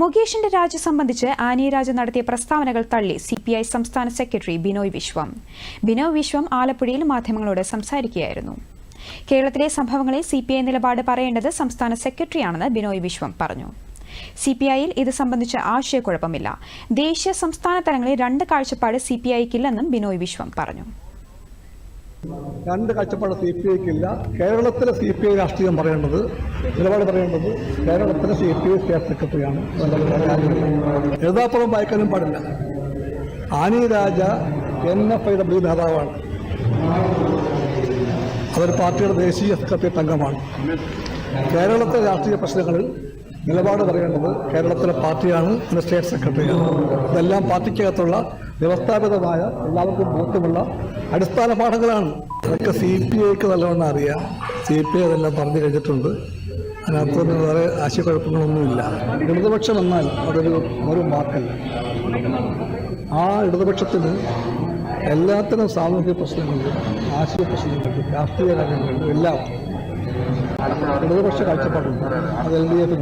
മുകേഷിന്റെ രാജി സംബന്ധിച്ച് ആനി രാജ നടത്തിയ പ്രസ്താവനകൾ തള്ളി സി പി ഐ സംസ്ഥാന സെക്രട്ടറി ബിനോയ് വിശ്വം. ബിനോയ് വിശ്വം ആലപ്പുഴയിൽ മാധ്യമങ്ങളോട് സംസാരിക്കുകയായിരുന്നു. കേരളത്തിലെ സംഭവങ്ങളെ സി പി ഐ നിലപാട് പറയേണ്ടത് സംസ്ഥാന സെക്രട്ടറിയാണെന്ന് ബിനോയ് വിശ്വം പറഞ്ഞു. സി പി ഐയിൽ ഇത് സംബന്ധിച്ച് ആശയക്കുഴപ്പമില്ല. ദേശീയ സംസ്ഥാന തലങ്ങളിൽ രണ്ട് കാഴ്ചപ്പാട് സി പി ഐക്കില്ലെന്നും ബിനോയ് വിശ്വം പറഞ്ഞു. രണ്ട് കാഴ്ചപ്പാട് സി പി ഐക്കില്ല. കേരളത്തിലെ സി പി ഐ രാഷ്ട്രീയം പറയേണ്ടത് നിലപാട് പറയേണ്ടത് കേരളത്തിലെ സി പി ഐ സ്റ്റേറ്റ് സെക്രട്ടറിയാണ്. എഴുതാപ്പുറം വായിക്കാനും പാടില്ല. Annie Raja N F I W നേതാവാണ്. അതൊരു പാർട്ടിയുടെ ദേശീയ സെക്രട്ടേറിയറ്റ് അംഗമാണ് കേരളത്തിലെ രാഷ്ട്രീയ പ്രശ്നങ്ങളിൽ നിലപാട് പറയേണ്ടത് കേരളത്തിലെ പാർട്ടിയാണ് പിന്നെ സ്റ്റേറ്റ് സെക്രട്ടറിയാണ്. ഇതെല്ലാം പാർട്ടിക്കകത്തുള്ള വ്യവസ്ഥാപിതമായ എല്ലാവർക്കും ബോധ്യമുള്ള അടിസ്ഥാന പാഠങ്ങളാണ്. അതൊക്കെ സി പി ഐക്ക് നല്ലവണ്ണം അറിയാം. സി പി ഐ അതെല്ലാം പറഞ്ഞു കഴിഞ്ഞിട്ടുണ്ട്. അതിനകത്തൊന്നും വേറെ ആശയക്കുഴപ്പങ്ങളൊന്നുമില്ല. ഇടതുപക്ഷം എന്നാൽ അതൊരു ഒരു വാക്കല്ല ആ ഇടതുപക്ഷത്തിന് എല്ലാത്തരം സാമൂഹിക പ്രശ്നങ്ങളുണ്ട് ആശയ പ്രശ്നങ്ങളിലും രാഷ്ട്രീയ കാര്യങ്ങളിലും എല്ലാം ഇടതുപക്ഷ കാഴ്ചപ്പാടുണ്ട്. അത് എൽ ഡി എഫ്